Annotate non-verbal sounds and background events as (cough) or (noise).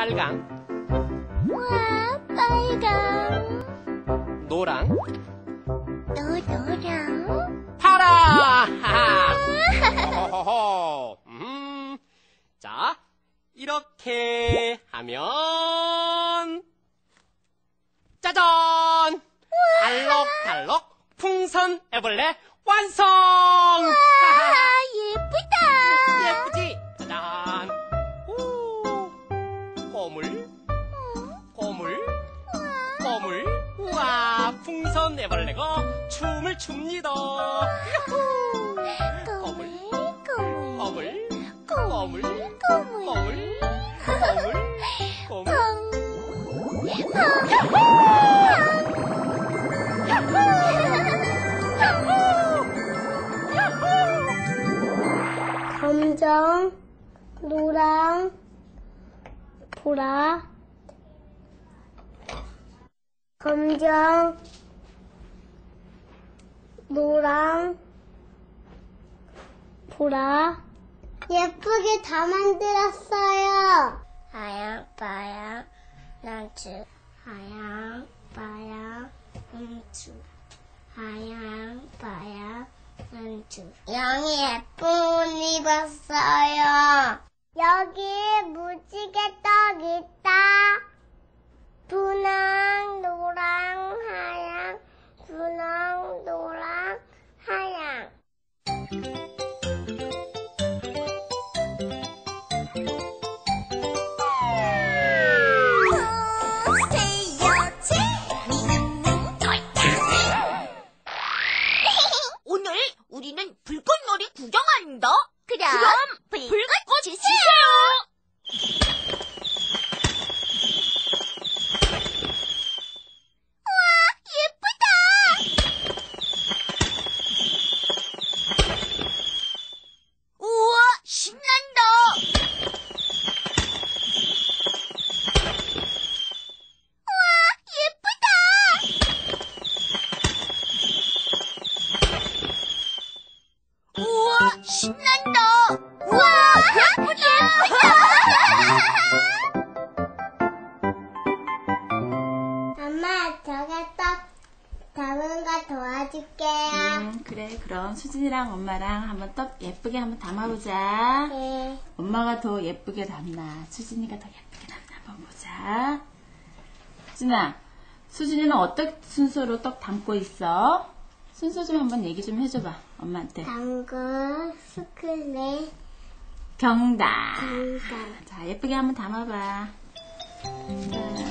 빨강, 와, 빨강. 노랑, 또 노랑. 파랑. 호호호호. (laughs) 음. 자, 이렇게 하면 짜잔! 알록달록 풍선 애벌레 완성! 거물, 거물, 거물. 우와, 풍선 애벌레가 춤을 춥니다. 거물, 거물, 거물. 거물, 거물, 거물. 검정, 노랑, 보라. 검정, 노랑, 보라. 예쁘게 다 만들었어요. 하양, 빠양, 난츠. 하양, 빠양, 난츠. 하양, 빠양, 난츠. 양이 예쁜 옷 입었어요. 여기 무지개 떡 있다. 분홍, 노랑, 하양, 분홍, 노랑, 하양. 오늘 우리는 불꽃놀이 구경한다. 그럼, 불꽃 주세요. 우와, 신난다. 우와, 신난다. 우와, 예쁘다. (laughs) 엄마, 저게 떡 담은 거 도와줄게요. 음, 그래, 그럼 수진이랑 엄마랑 한번 떡 예쁘게 한번 담아보자. 네. 엄마가 더 예쁘게 담나, 수진이가 더 예쁘게 담나 한번 보자. 수진아, 수진이는 어떤 순서로 떡 담고 있어? 순서 좀 한번 얘기 좀 해줘봐, 엄마한테. 당근, 스크래, 경다. 당근. 자, 예쁘게 한번 담아봐. 자,